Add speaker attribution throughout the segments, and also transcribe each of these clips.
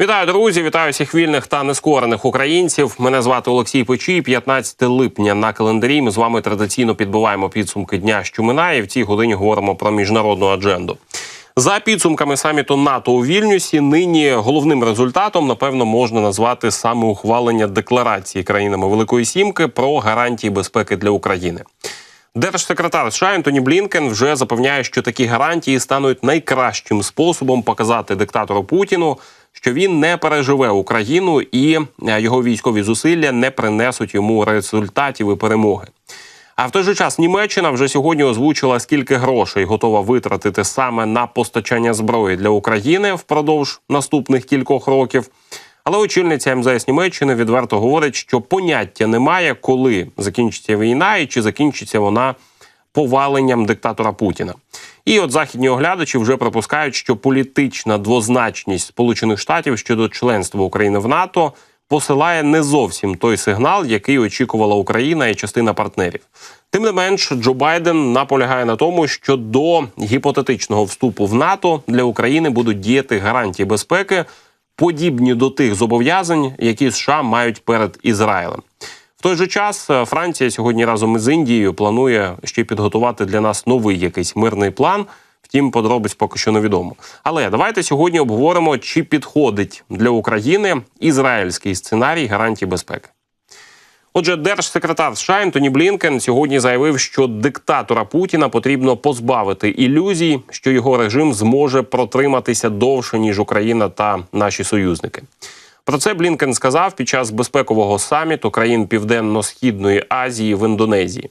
Speaker 1: Вітаю, друзі! Вітаю всіх вільних та нескорених українців. Мене звати Олексій Печій. 15 липня на календарі. Ми з вами традиційно підбиваємо підсумки дня, що минає. В цій годині говоримо про міжнародну адженду. За підсумками саміту НАТО у Вільнюсі, нині головним результатом, напевно, можна назвати саме ухвалення декларації країнами Великої Сімки про гарантії безпеки для України. Держсекретар США Ентоні Блінкен вже запевняє, що такі гарантії стануть найкращим способом показати диктатору Путіну, що він не переживе Україну і е, його військові зусилля не принесуть йому результатів і перемоги. А в той же час Німеччина вже сьогодні озвучила, скільки грошей готова витратити саме на постачання зброї для України впродовж наступних кількох років. Але очільниця МЗС Німеччини відверто говорить, що поняття немає, коли закінчиться війна і чи закінчиться вона поваленням диктатора Путіна. І от західні оглядачі вже припускають, що політична двозначність Сполучених Штатів щодо членства України в НАТО посилає не зовсім той сигнал, який очікувала Україна і частина партнерів. Тим не менш, Джо Байден наполягає на тому, що до гіпотетичного вступу в НАТО для України будуть діяти гарантії безпеки, подібні до тих зобов'язань, які США мають перед Ізраїлем. Той же час е, Франція сьогодні разом із Індією планує ще підготувати для нас новий якийсь мирний план. Втім, подробиць поки що невідомо. Але давайте сьогодні обговоримо, чи підходить для України ізраїльський сценарій гарантій безпеки. Отже, держсекретар США Ентоні Блінкен сьогодні заявив, що диктатора Путіна потрібно позбавити ілюзій, що його режим зможе протриматися довше ніж Україна та наші союзники. Про це Блінкен сказав під час безпекового саміту країн Південно-Східної Азії в Індонезії.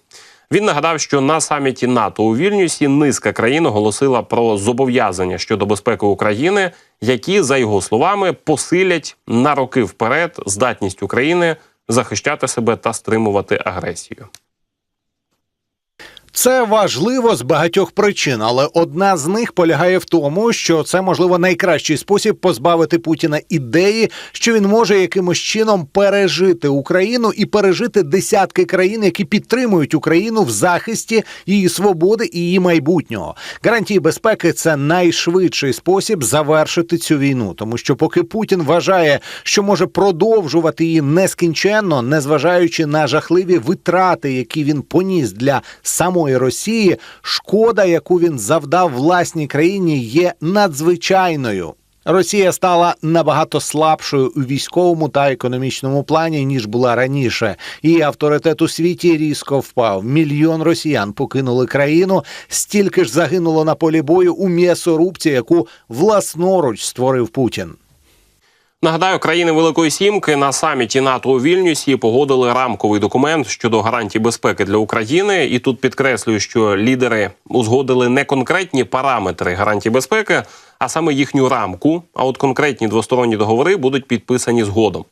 Speaker 1: Він нагадав, що на саміті НАТО у Вільнюсі низка країн оголосила про зобов'язання щодо безпеки України, які, за його словами, посилять на роки вперед здатність України захищати себе та стримувати агресію.
Speaker 2: Це важливо з багатьох причин, але одна з них полягає в тому, що це можливо найкращий спосіб позбавити Путіна ідеї, що він може якимось чином пережити Україну і пережити десятки країн, які підтримують Україну в захисті її свободи і її майбутнього. Гарантії безпеки це найшвидший спосіб завершити цю війну, тому що поки Путін вважає, що може продовжувати її нескінченно, незважаючи на жахливі витрати, які він поніс для самої самої Росії, шкода, яку він завдав власній країні, є надзвичайною. Росія стала набагато слабшою у військовому та економічному плані ніж була раніше. Її авторитет у світі різко впав. Мільйон росіян покинули країну. Стільки ж загинуло на полі бою у м'ясорубці, яку власноруч створив Путін.
Speaker 1: Нагадаю, країни Великої Сімки на саміті НАТО у Вільнюсі погодили рамковий документ щодо гарантій безпеки для України. І тут підкреслюю, що лідери узгодили не конкретні параметри гарантій безпеки, а саме їхню рамку. А от конкретні двосторонні договори будуть підписані згодом.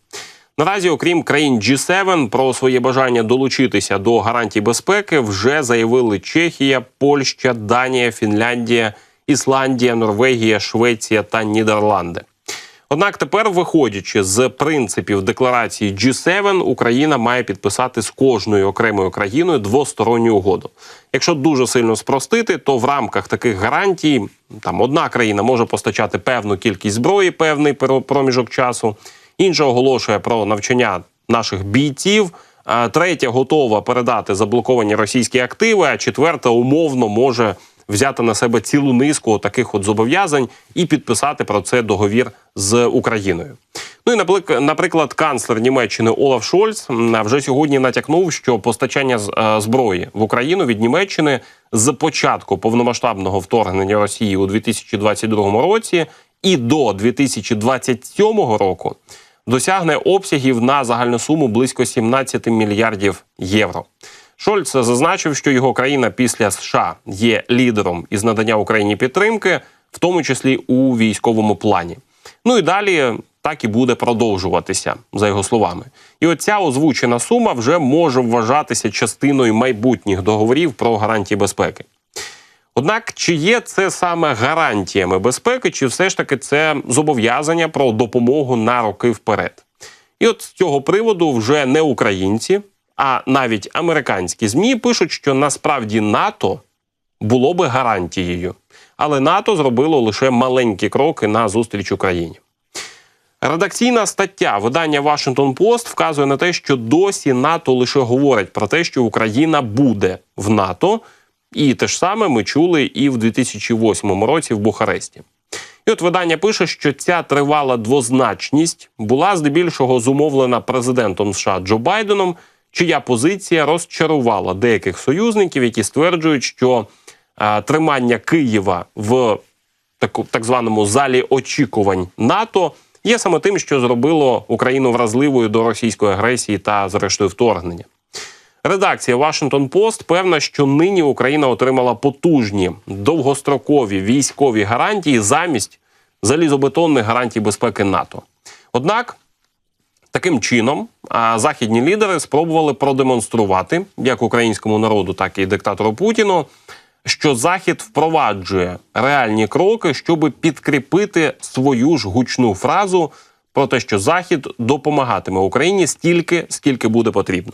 Speaker 1: Наразі, окрім країн G7, про своє бажання долучитися до гарантій безпеки вже заявили Чехія, Польща, Данія, Фінляндія, Ісландія, Норвегія, Швеція та Нідерланди. Однак тепер, виходячи з принципів декларації G7, Україна має підписати з кожною окремою країною двосторонню угоду. Якщо дуже сильно спростити, то в рамках таких гарантій там одна країна може постачати певну кількість зброї, певний проміжок часу, інша оголошує про навчання наших бійців. Третя готова передати заблоковані російські активи, а четверта умовно може взяти на себе цілу низку таких от зобов'язань і підписати про це договір з Україною. Ну і наприклад, канцлер Німеччини Олаф Шольц вже сьогодні натякнув, що постачання е, зброї в Україну від Німеччини з початку повномасштабного вторгнення Росії у 2022 році і до 2027 року досягне обсягів на загальну суму близько 17 мільярдів євро. Шольц зазначив, що його країна після США є лідером із надання Україні підтримки, в тому числі у військовому плані. Ну і далі так і буде продовжуватися, за його словами. І оця озвучена сума вже може вважатися частиною майбутніх договорів про гарантії безпеки. Однак, чи є це саме гарантіями безпеки, чи все ж таки це зобов'язання про допомогу на роки вперед? І от з цього приводу вже не українці, а навіть американські змі пишуть, що насправді НАТО було би гарантією, але НАТО зробило лише маленькі кроки на зустріч Україні. Редакційна стаття видання Washington Post вказує на те, що досі НАТО лише говорить про те, що Україна буде в НАТО, і те ж саме ми чули і в 2008 році в Бухаресті. І от видання пише, що ця тривала двозначність була здебільшого зумовлена президентом США Джо Байденом, чия позиція розчарувала деяких союзників, які стверджують, що е, тримання Києва в таку так званому залі очікувань НАТО є саме тим, що зробило Україну вразливою до російської агресії та, зрештою, вторгнення. Редакція Washington Post певна, що нині Україна отримала потужні довгострокові військові гарантії замість залізобетонних гарантій безпеки НАТО. Однак таким чином західні лідери спробували продемонструвати як українському народу, так і диктатору Путіну, що Захід впроваджує реальні кроки, щоб підкріпити свою ж гучну фразу про те, що Захід допомагатиме Україні стільки, скільки буде потрібно.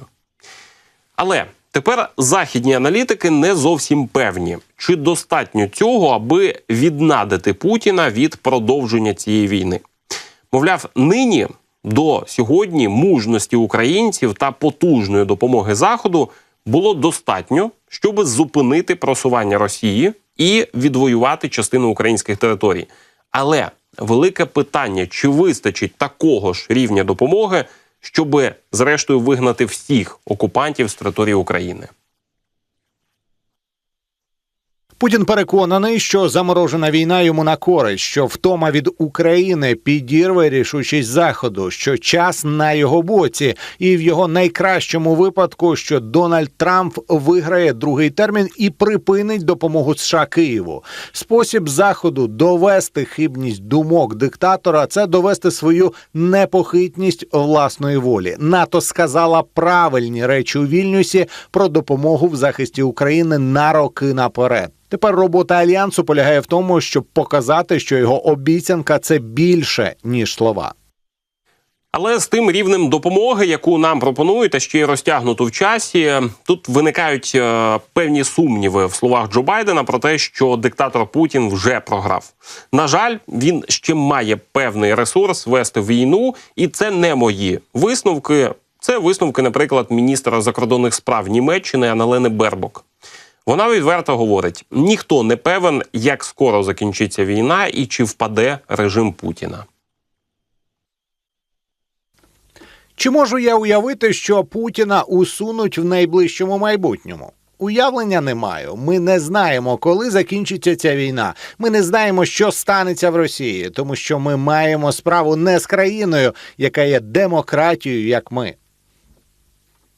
Speaker 1: Але тепер західні аналітики не зовсім певні, чи достатньо цього, аби віднадити Путіна від продовження цієї війни. Мовляв, нині до сьогодні мужності українців та потужної допомоги Заходу було достатньо, щоб зупинити просування Росії і відвоювати частину українських територій. Але велике питання: чи вистачить такого ж рівня допомоги, щоб зрештою вигнати всіх окупантів з території України?
Speaker 2: Путін переконаний, що заморожена війна йому на користь, що втома від України підірве рішучість заходу, що час на його боці, і в його найкращому випадку, що Дональд Трамп виграє другий термін і припинить допомогу США Києву. Спосіб заходу довести хибність думок диктатора це довести свою непохитність власної волі. НАТО сказала правильні речі у Вільнюсі про допомогу в захисті України на роки наперед. Тепер робота альянсу полягає в тому, щоб показати, що його обіцянка це більше ніж слова.
Speaker 1: Але з тим рівнем допомоги, яку нам пропонують, та ще й розтягнуту в часі, тут виникають е, певні сумніви в словах Джо Байдена про те, що диктатор Путін вже програв. На жаль, він ще має певний ресурс вести війну, і це не мої висновки. Це висновки, наприклад, міністра закордонних справ Німеччини Аналени Бербок. Вона відверто говорить: ніхто не певен, як скоро закінчиться війна і чи впаде режим Путіна.
Speaker 2: Чи можу я уявити, що Путіна усунуть в найближчому майбутньому? Уявлення не маю. Ми не знаємо, коли закінчиться ця війна. Ми не знаємо, що станеться в Росії, тому що ми маємо справу не з країною, яка є демократією, як ми.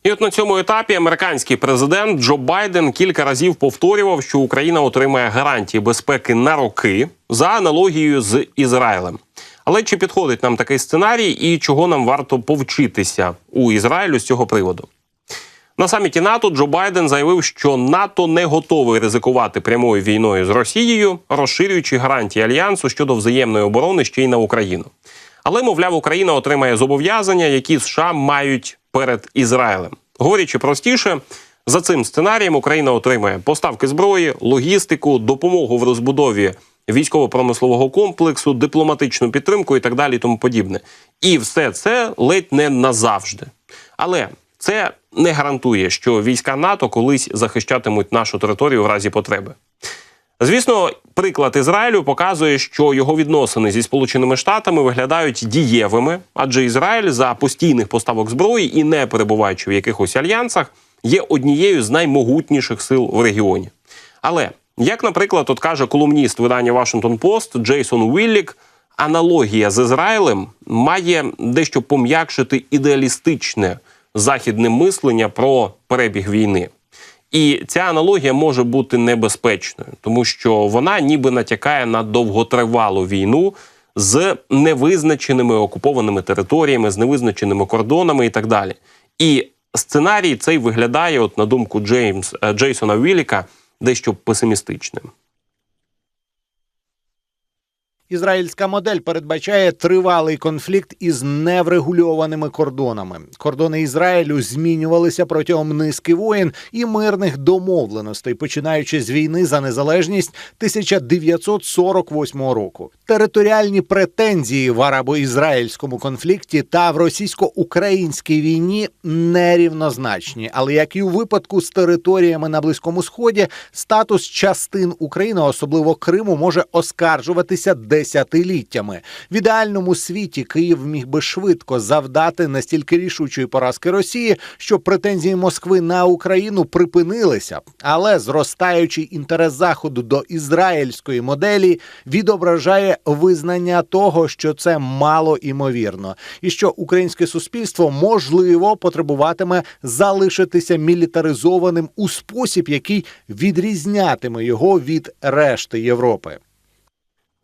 Speaker 1: І от на цьому етапі американський президент Джо Байден кілька разів повторював, що Україна отримає гарантії безпеки на роки за аналогією з Ізраїлем. Але чи підходить нам такий сценарій, і чого нам варто повчитися у Ізраїлю з цього приводу? На саміті НАТО Джо Байден заявив, що НАТО не готовий ризикувати прямою війною з Росією, розширюючи гарантії альянсу щодо взаємної оборони ще й на Україну. Але, мовляв, Україна отримає зобов'язання, які США мають перед Ізраїлем. Говорячи простіше, за цим сценарієм Україна отримає поставки зброї, логістику, допомогу в розбудові військово-промислового комплексу, дипломатичну підтримку і так далі, і тому подібне. І все це ледь не назавжди. Але це не гарантує, що війська НАТО колись захищатимуть нашу територію в разі потреби. Звісно, приклад Ізраїлю показує, що його відносини зі Сполученими Штатами виглядають дієвими, адже Ізраїль за постійних поставок зброї і не перебуваючи в якихось альянсах, є однією з наймогутніших сил в регіоні. Але як, наприклад, от каже колумніст видання Washington Post Джейсон Уіллік, аналогія з Ізраїлем має дещо пом'якшити ідеалістичне західне мислення про перебіг війни. І ця аналогія може бути небезпечною, тому що вона ніби натякає на довготривалу війну з невизначеними окупованими територіями, з невизначеними кордонами і так далі. І сценарій цей виглядає, от на думку Джеймс е, Джейсона Віліка, дещо песимістичним.
Speaker 2: Ізраїльська модель передбачає тривалий конфлікт із неврегульованими кордонами. Кордони Ізраїлю змінювалися протягом низки воєн і мирних домовленостей, починаючи з війни за незалежність 1948 року. Територіальні претензії в арабо-ізраїльському конфлікті та в російсько-українській війні нерівнозначні. Але як і у випадку з територіями на близькому сході, статус частин України, особливо Криму, може оскаржуватися десятиліттями. В ідеальному світі Київ міг би швидко завдати настільки рішучої поразки Росії, що претензії Москви на Україну припинилися. Але зростаючий інтерес заходу до ізраїльської моделі відображає визнання того, що це мало імовірно, і що українське суспільство можливо потребуватиме залишитися мілітаризованим у спосіб, який відрізнятиме його від решти Європи.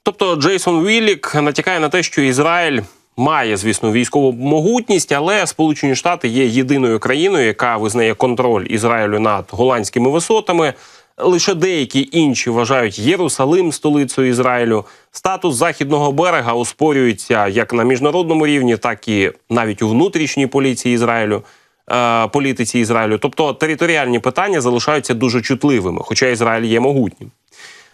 Speaker 1: Тобто Джейсон Віллік натякає на те, що Ізраїль має, звісно, військову могутність, але Сполучені Штати є єдиною країною, яка визнає контроль Ізраїлю над голландськими висотами. Лише деякі інші вважають Єрусалим столицею Ізраїлю. Статус західного берега оспорюється як на міжнародному рівні, так і навіть у внутрішній поліції Ізраїлю. е, Політиці Ізраїлю, тобто територіальні питання залишаються дуже чутливими, хоча Ізраїль є могутнім.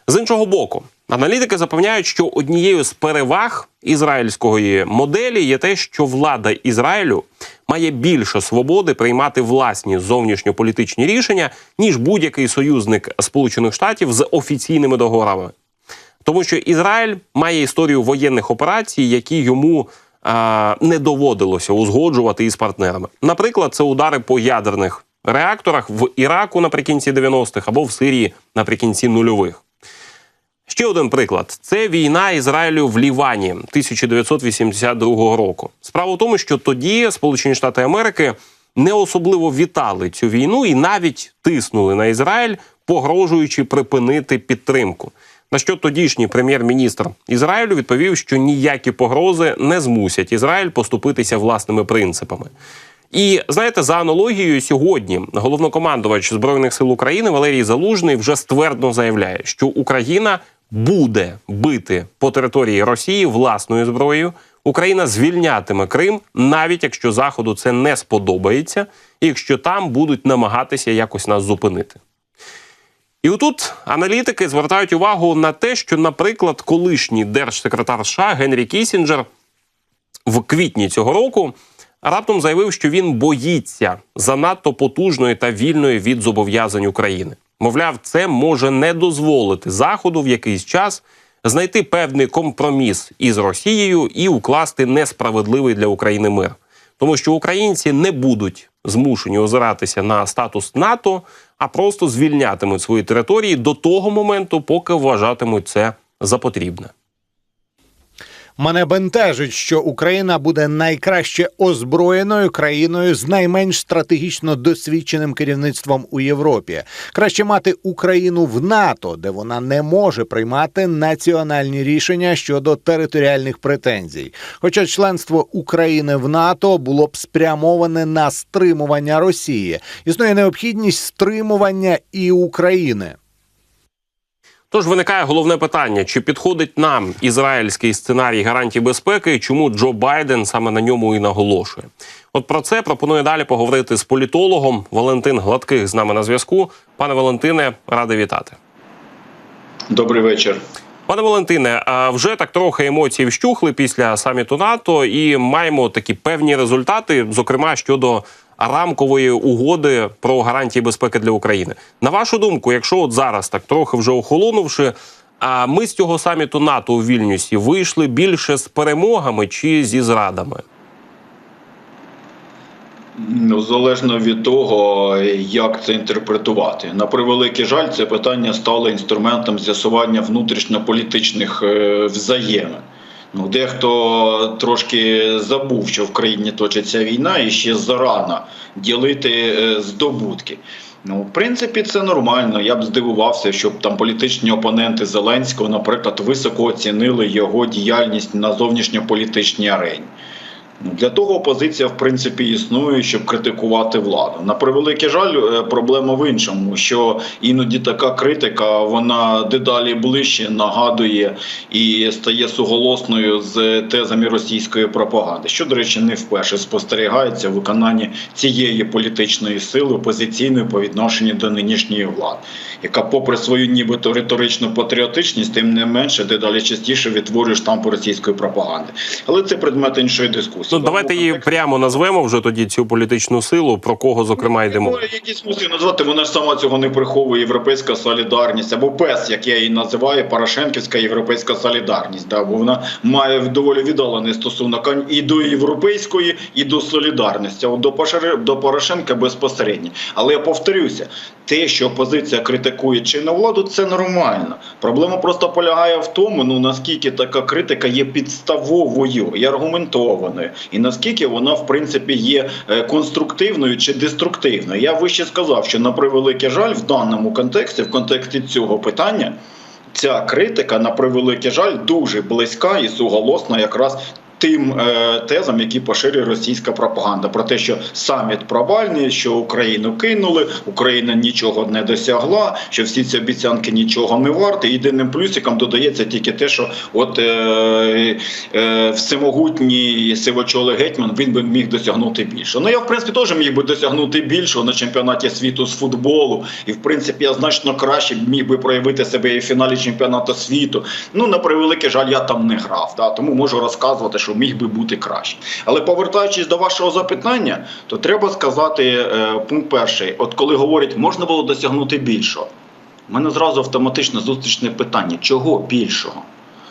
Speaker 1: З іншого боку, аналітики запевняють, що однією з переваг ізраїльської моделі є те, що влада Ізраїлю має більше свободи приймати власні зовнішньополітичні рішення ніж будь-який союзник Сполучених Штатів з офіційними договорами. Тому що Ізраїль має історію воєнних операцій, які йому а, не доводилося узгоджувати із партнерами. Наприклад, це удари по ядерних реакторах в Іраку наприкінці 90-х або в Сирії наприкінці нульових. Ще один приклад: це війна Ізраїлю в Лівані 1982 року. Справа в тому, що тоді Сполучені Штати Америки не особливо вітали цю війну і навіть тиснули на Ізраїль, погрожуючи припинити підтримку. На що тодішній прем'єр-міністр Ізраїлю відповів, що ніякі погрози не змусять Ізраїль поступитися власними принципами. І знаєте, за аналогією, сьогодні головнокомандувач збройних сил України Валерій Залужний вже ствердно заявляє, що Україна буде бити по території Росії власною зброєю. Україна звільнятиме Крим, навіть якщо Заходу це не сподобається, і якщо там будуть намагатися якось нас зупинити. І отут аналітики звертають увагу на те, що, наприклад, колишній держсекретар США Генрі Кісінджер в квітні цього року раптом заявив, що він боїться занадто потужної та вільної від зобов'язань України. Мовляв, це може не дозволити Заходу в якийсь час знайти певний компроміс із Росією і укласти несправедливий для України мир. Тому що українці не будуть змушені озиратися на статус НАТО, а просто звільнятимуть свої території до того моменту, поки вважатимуть це за потрібне.
Speaker 2: Мене бентежить, що Україна буде найкраще озброєною країною з найменш стратегічно досвідченим керівництвом у Європі. Краще мати Україну в НАТО, де вона не може приймати національні рішення щодо територіальних претензій. Хоча членство України в НАТО було б спрямоване на стримування Росії, існує необхідність стримування і України.
Speaker 1: Тож виникає головне питання: чи підходить нам ізраїльський сценарій гарантій безпеки, і чому Джо Байден саме на ньому і наголошує? От про це пропоную далі поговорити з політологом Валентин Гладких з нами на зв'язку. Пане Валентине, радий вітати.
Speaker 3: Добрий вечір.
Speaker 1: Пане Валентине, а вже так трохи емоцій вщухли після саміту НАТО, і маємо такі певні результати, зокрема щодо рамкової угоди про гарантії безпеки для України. На вашу думку, якщо от зараз так трохи вже охолонувши, а ми з цього саміту НАТО у Вільнюсі вийшли більше з перемогами чи зі зрадами?
Speaker 3: Ну, залежно від того, як це інтерпретувати. На превеликий жаль, це питання стало інструментом з'ясування внутрішньополітичних е, взаємин. Ну, дехто трошки забув, що в країні точиться війна, і ще зарано ділити е, здобутки. Ну, в принципі, це нормально. Я б здивувався, щоб там політичні опоненти Зеленського, наприклад, високо оцінили його діяльність на зовнішньополітичній арені. Для того опозиція, в принципі, існує, щоб критикувати владу. На превеликий жаль, е, проблема в іншому, що іноді така критика вона дедалі ближче нагадує і стає суголосною з тезами російської пропаганди, що, до речі, не вперше спостерігається в виконанні цієї політичної сили опозиційної по відношенню до нинішньої влади, яка, попри свою нібито риторичну патріотичність, тим не менше дедалі частіше відтворює штампи російської пропаганди. Але це предмет іншої дискусії.
Speaker 1: Ну давайте її прямо назвемо вже тоді цю політичну силу. Про кого зокрема.
Speaker 3: Ну, Якісь смуси назвати, вона ж сама цього не приховує. Європейська солідарність або ПЕС, як я її називаю, Порошенківська європейська солідарність. Да, бо вона має доволі віддалений стосунок і до європейської, і до солідарності. От до Пашер- до Порошенка безпосередньо. Але я повторюся, те, що опозиція критикує чинну владу, це нормально. Проблема просто полягає в тому, ну наскільки така критика є підставовою і аргументованою, і наскільки вона в принципі є е, конструктивною чи деструктивною. Я вище сказав, що на превеликий жаль, в даному контексті, в контексті цього питання, ця критика на превеликий жаль дуже близька і суголосна якраз. Тим е, тезам, які поширює російська пропаганда, про те, що саміт провальний, що Україну кинули, Україна нічого не досягла, що всі ці обіцянки нічого не варті. Єдиним плюсиком додається тільки те, що от е, е, всемогутній сивочолий гетьман він би міг досягнути більше. Ну я в принципі теж міг би досягнути більшого на чемпіонаті світу з футболу, і в принципі я значно краще міг би проявити себе і в фіналі чемпіонату світу. Ну на превеликий жаль, я там не грав, да, тому можу розказувати, що міг би бути краще. Але повертаючись до вашого запитання, то треба сказати е, пункт перший: от коли говорять, можна було досягнути більшого. У мене зразу автоматично зустрічне питання: чого більшого?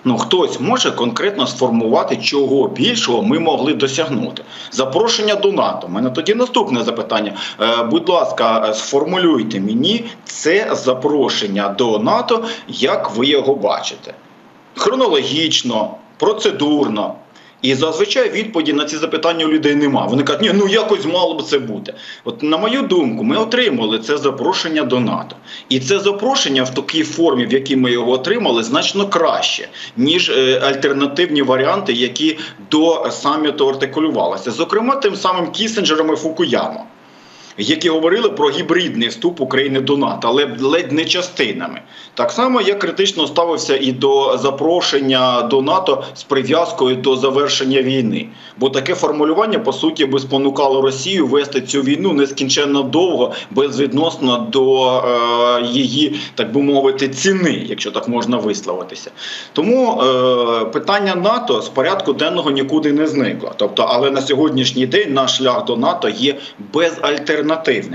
Speaker 3: Ну, хтось може конкретно сформувати, чого більшого ми могли досягнути. Запрошення до НАТО. У мене тоді наступне запитання. Е, будь ласка, е, сформулюйте мені це запрошення до НАТО, як ви його бачите. Хронологічно, процедурно. І зазвичай відповіді на ці запитання у людей нема. Вони кажуть, ні, ну якось мало б це бути. От на мою думку, ми отримали це запрошення до НАТО. І це запрошення в такій формі, в якій ми його отримали, значно краще, ніж е, альтернативні варіанти, які до саміту артикулювалися. Зокрема, тим самим Кісенджером і Фукуямо. Які говорили про гібридний вступ України до НАТО, але ледь не частинами. Так само я критично ставився і до запрошення до НАТО з прив'язкою до завершення війни. Бо таке формулювання по суті би спонукало Росію вести цю війну нескінченно довго, безвідносно до е, її, так би мовити, ціни, якщо так можна висловитися. Тому е, питання НАТО з порядку денного нікуди не зникло. Тобто, але на сьогоднішній день наш шлях до НАТО є безальтернативним.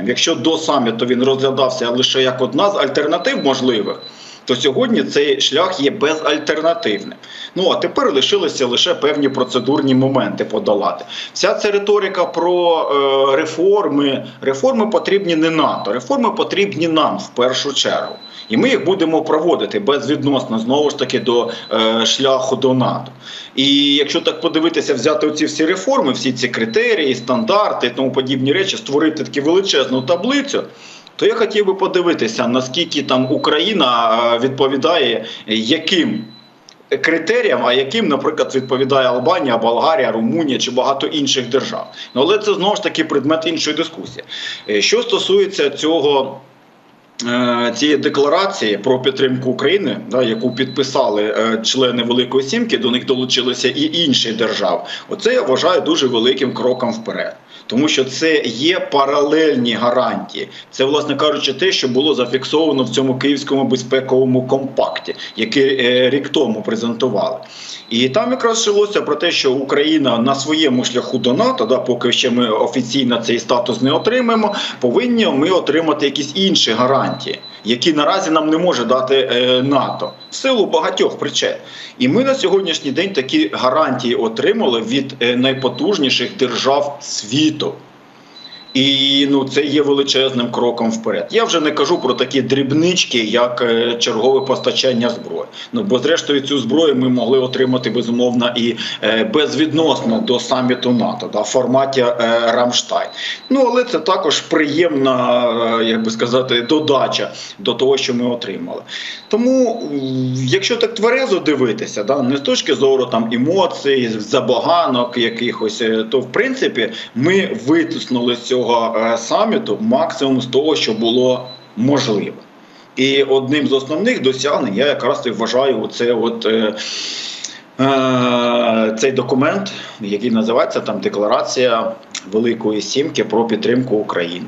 Speaker 3: Якщо до саміту він розглядався лише як одна з альтернатив можливих. То сьогодні цей шлях є безальтернативним. Ну а тепер лишилися лише певні процедурні моменти подолати. Вся ця риторика про е, реформи. Реформи потрібні не НАТО, реформи потрібні нам в першу чергу. І ми їх будемо проводити безвідносно знову ж таки до е, шляху до НАТО. І якщо так подивитися, взяти оці всі реформи, всі ці критерії, стандарти і тому подібні речі, створити таку величезну таблицю. То я хотів би подивитися, наскільки там Україна е, відповідає яким критеріям, а яким, наприклад, відповідає Албанія, Болгарія, Румунія чи багато інших держав. Ну але це знову ж таки предмет іншої дискусії. Е, Що стосується цього. е, Цієї декларації про підтримку України, да, яку підписали члени Великої Сімки, до них долучилися і інші держави. Оце я вважаю дуже великим кроком вперед. Тому що це є паралельні гарантії. Це, власне кажучи, те, що було зафіксовано в цьому київському безпековому компакті, який е, рік тому презентували. І там якраз йшлося про те, що Україна на своєму шляху до НАТО, да, поки ще ми офіційно цей статус не отримаємо, повинні ми отримати якісь інші гарантії, які наразі нам не може дати е, НАТО в силу багатьох причин. І ми на сьогоднішній день такі гарантії отримали від е, найпотужніших держав світу. І ну це є величезним кроком вперед. Я вже не кажу про такі дрібнички, як е, чергове постачання зброї. Ну бо зрештою цю зброю ми могли отримати безумовно і е, безвідносно до саміту НАТО да, в форматі е, Рамштайн. Ну але це також приємна, як би сказати, додача до того, що ми отримали. Тому, якщо так тверезо дивитися, да, не з точки зору там емоцій, забаганок якихось, то в принципі ми витиснули з цього е, саміту максимум з того, що було можливо. І одним з основних досягнень я якраз і вважаю це от. Е, е, цей документ, який називається там Декларація Великої Сімки про підтримку України.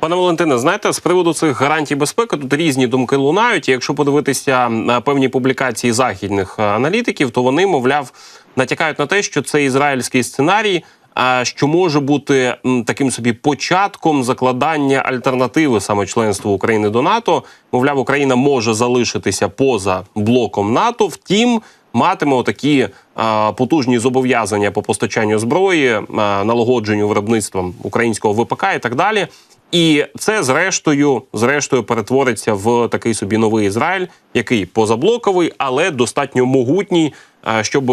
Speaker 1: Пане Валентине, знаєте, з приводу цих гарантій безпеки тут різні думки лунають. Якщо подивитися на певні публікації західних аналітиків, то вони, мовляв, натякають на те, що це ізраїльський сценарій, що може бути таким собі початком закладання альтернативи саме членству України до НАТО. Мовляв, Україна може залишитися поза блоком НАТО, втім. Матиме такі потужні зобов'язання по постачанню зброї, налагодженню виробництвом українського ВПК і так далі. І це зрештою, зрештою, перетвориться в такий собі новий Ізраїль, який позаблоковий, але достатньо могутній, е, щоб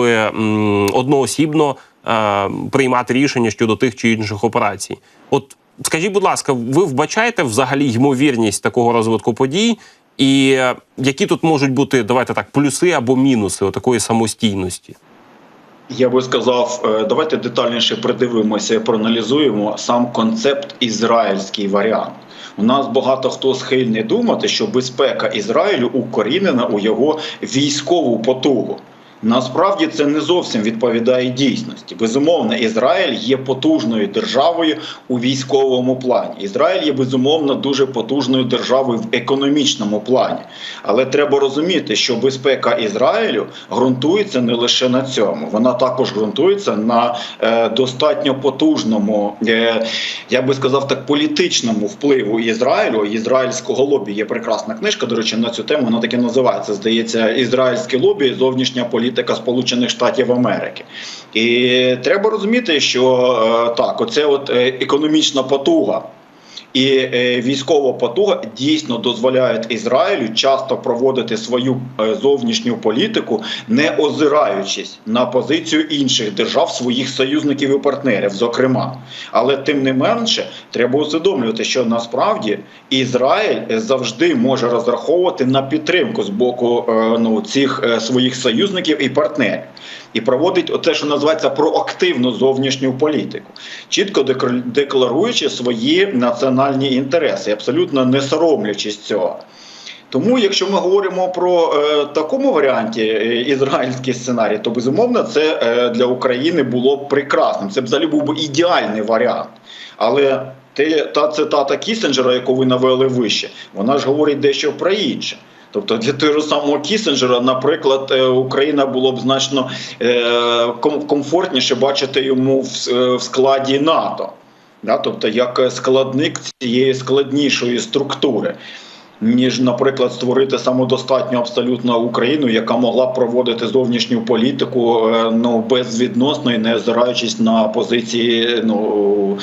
Speaker 1: одноосібно е, приймати рішення щодо тих чи інших операцій. От скажіть, будь ласка, ви вбачаєте взагалі ймовірність такого розвитку подій? І які тут можуть бути, давайте так, плюси або мінуси такої самостійності?
Speaker 3: Я би сказав, е, давайте детальніше придивимося і проаналізуємо сам концепт ізраїльський варіант. У нас багато хто схильний думати, що безпека Ізраїлю укорінена у його військову потугу. Насправді це не зовсім відповідає дійсності. Безумовно, Ізраїль є потужною державою у військовому плані. Ізраїль є безумовно дуже потужною державою в економічному плані. Але треба розуміти, що безпека Ізраїлю ґрунтується не лише на цьому. Вона також ґрунтується на е, достатньо потужному, е, я би сказав так, політичному впливу Ізраїлю. Ізраїльського лобі є прекрасна книжка. До речі, на цю тему вона так і називається. Здається, ізраїльське лобі, зовнішня політика Сполучених Штатів Америки. І треба розуміти, що е, так, оце от е, економічна потуга. І е, військова потуга дійсно дозволяють Ізраїлю часто проводити свою е, зовнішню політику, не озираючись на позицію інших держав, своїх союзників і партнерів, зокрема. Але тим не менше, треба усвідомлювати, що насправді Ізраїль завжди може розраховувати на підтримку з боку е, ну, цих своїх союзників і партнерів. І проводить оте, що називається проактивну зовнішню політику, чітко декларуючи свої національні інтереси, абсолютно не соромлячись цього. Тому, якщо ми говоримо про е, такому варіанті е, ізраїльський сценарій, то безумовно це е, для України було б прекрасним. Це взагалі був би ідеальний варіант. Але те, та цитата Кісінджера, яку ви навели вище, вона ж говорить дещо про інше. Тобто для того самого Кісінджера, наприклад, е, Україна було б значно е, комфортніше бачити йому е, в складі НАТО, да? тобто як складник цієї складнішої структури. Ніж, наприклад, створити самодостатню абсолютно Україну, яка могла б проводити зовнішню політику е, ну безвідносно і не озираючись на позиції ну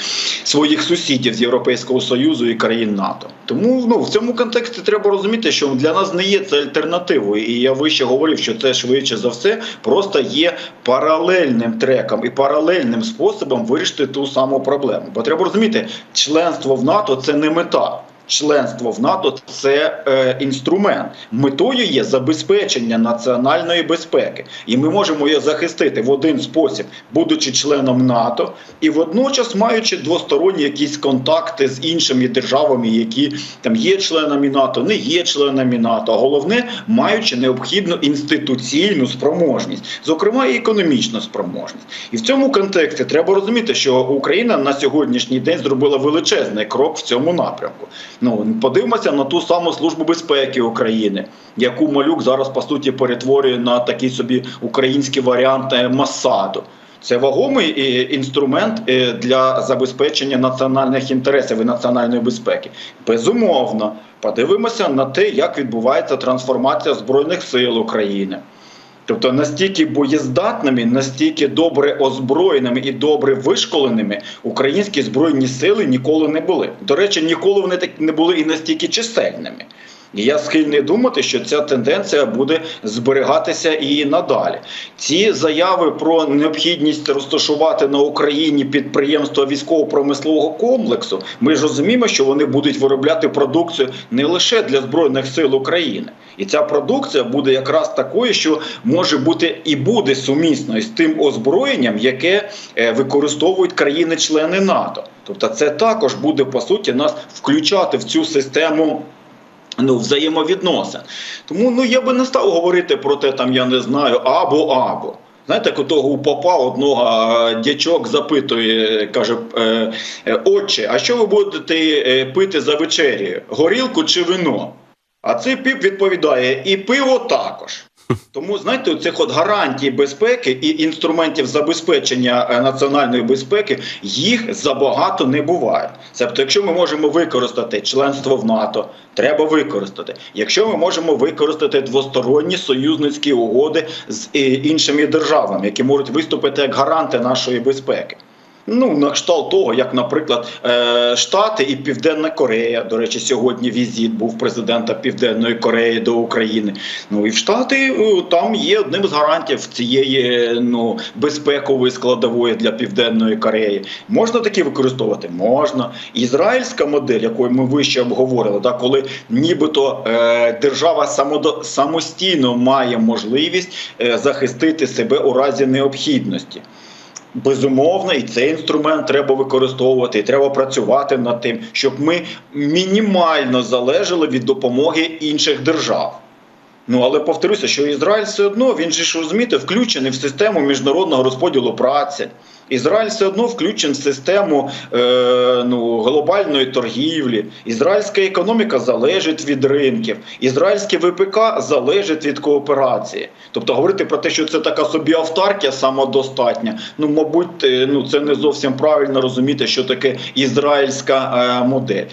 Speaker 3: своїх сусідів з Європейського союзу і країн НАТО. Тому ну в цьому контексті треба розуміти, що для нас не є це альтернативою. І я вище говорив, що це швидше за все просто є паралельним треком і паралельним способом вирішити ту саму проблему. Бо треба розуміти, членство в НАТО це не мета. Членство в НАТО це е, інструмент. Метою є забезпечення національної безпеки, і ми можемо її захистити в один спосіб, будучи членом НАТО, і водночас маючи двосторонні якісь контакти з іншими державами, які там є членами НАТО, не є членами НАТО. Головне, маючи необхідну інституційну спроможність, зокрема і економічну спроможність. І в цьому контексті треба розуміти, що Україна на сьогоднішній день зробила величезний крок в цьому напрямку. Ну подивимося на ту саму службу безпеки України, яку малюк зараз по суті перетворює на такий собі український варіант е, Масаду. Це вагомий е, інструмент е, для забезпечення національних інтересів і національної безпеки. Безумовно, подивимося на те, як відбувається трансформація збройних сил України. Тобто настільки боєздатними, настільки добре озброєними і добре вишколеними українські збройні сили ніколи не були. До речі, ніколи вони так не були і настільки чисельними. І я схильний думати, що ця тенденція буде зберігатися і надалі. Ці заяви про необхідність розташувати на Україні підприємства військово-промислового комплексу. Ми ж розуміємо, що вони будуть виробляти продукцію не лише для збройних сил України, і ця продукція буде якраз такою, що може бути і буде сумісною з тим озброєнням, яке е, використовують країни-члени НАТО. Тобто, це також буде по суті нас включати в цю систему ну, взаємовідносин. Тому ну я би не став говорити про те, там я не знаю, або або. Знаєте, того у попа одного дячок запитує, каже, е, е, отче, а що ви будете е, пити за вечерю? Горілку чи вино? А цей піп відповідає: і пиво також. Тому знаєте, цих от гарантій безпеки і інструментів забезпечення е, національної безпеки їх забагато не буває. Тобто, якщо ми можемо використати членство в НАТО, треба використати. Якщо ми можемо використати двосторонні союзницькі угоди з е, іншими державами, які можуть виступити як гаранти нашої безпеки. Ну, на кшталт того, як, наприклад, е, Штати і Південна Корея. До речі, сьогодні візит був президента Південної Кореї до України. Ну і в Штати е, там є одним з гарантів цієї ну безпекової складової для Південної Кореї. Можна такі використовувати? Можна. Ізраїльська модель, яку ми вище обговорили, да, коли нібито е, держава самодо, самостійно має можливість е, захистити себе у разі необхідності. Безумовно, і цей інструмент треба використовувати, і треба працювати над тим, щоб ми мінімально залежали від допомоги інших держав. Ну але повторюся, що Ізраїль все одно він же ж розумієте, включений в систему міжнародного розподілу праці. Ізраїль все одно включен в систему е, ну, глобальної торгівлі. Ізраїльська економіка залежить від ринків, ізраїльське ВПК залежить від кооперації. Тобто говорити про те, що це така собі автаркія самодостатня, ну мабуть, е, ну це не зовсім правильно розуміти, що таке ізраїльська е, модель.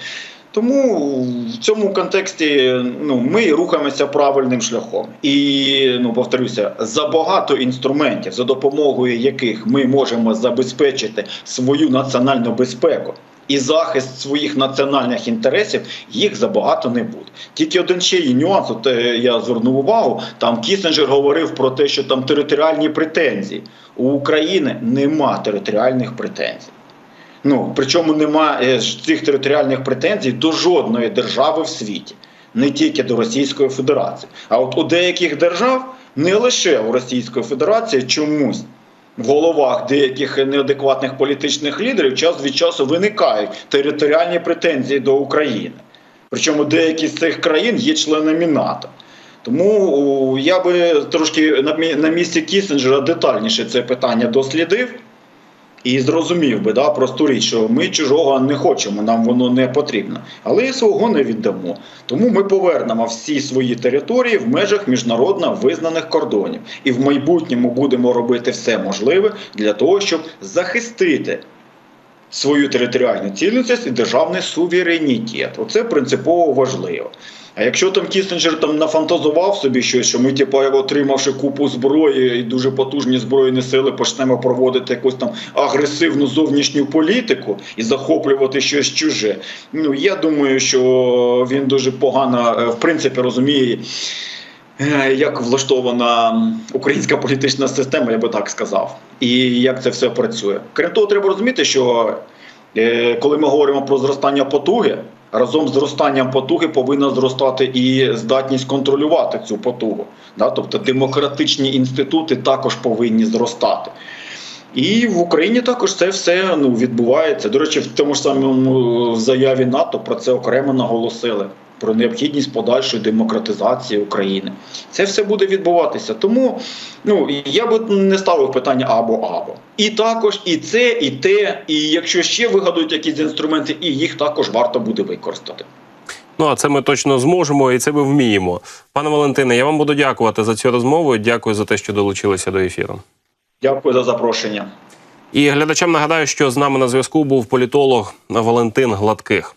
Speaker 3: Тому в цьому контексті ну, ми рухаємося правильним шляхом. І ну, повторюся, забагато інструментів, за допомогою яких ми можемо забезпечити свою національну безпеку. І захист своїх національних інтересів їх забагато не буде. Тільки один ще є нюанс. От е, я звернув увагу. Там Кісінджер говорив про те, що там територіальні претензії у України нема територіальних претензій. Ну причому немає цих територіальних претензій до жодної держави в світі, не тільки до Російської Федерації. А от у деяких держав не лише у Російської Федерації чомусь в головах деяких неадекватних політичних лідерів час від часу виникають територіальні претензії до України. Причому деякі з цих країн є членами НАТО. Тому я би трошки на місці Кісінджера детальніше це питання дослідив. І зрозумів би да, просту річ, що ми чужого не хочемо, нам воно не потрібно, але і свого не віддамо. Тому ми повернемо всі свої території в межах міжнародно визнаних кордонів, і в майбутньому будемо робити все можливе для того, щоб захистити свою територіальну цілісність і державний суверенітет. Оце принципово важливо. А якщо там Кісінджер там нафантазував собі щось, що ми, типу, отримавши купу зброї і дуже потужні збройні сили, почнемо проводити якусь там агресивну зовнішню політику і захоплювати щось чуже. Ну я думаю, що він дуже погано в принципі розуміє. Як влаштована українська політична система, я би так сказав, і як це все працює. Крім того, треба розуміти, що е, коли ми говоримо про зростання потуги, разом з зростанням потуги повинна зростати і здатність контролювати цю потугу. Тобто демократичні інститути також повинні зростати. І в Україні також це все ну, відбувається. До речі, в тому ж самому заяві НАТО про це окремо наголосили. Про необхідність подальшої демократизації України. Це все буде відбуватися. Тому ну, я би не ставив питання або-або. І також і це, і те, і якщо ще вигадують якісь інструменти, і їх також варто буде використати.
Speaker 1: Ну а це ми точно зможемо, і це ми вміємо. Пане Валентине, я вам буду дякувати за цю розмову. Дякую за те, що долучилися до ефіру.
Speaker 3: Дякую за запрошення.
Speaker 1: І глядачам нагадаю, що з нами на зв'язку був політолог Валентин Гладких.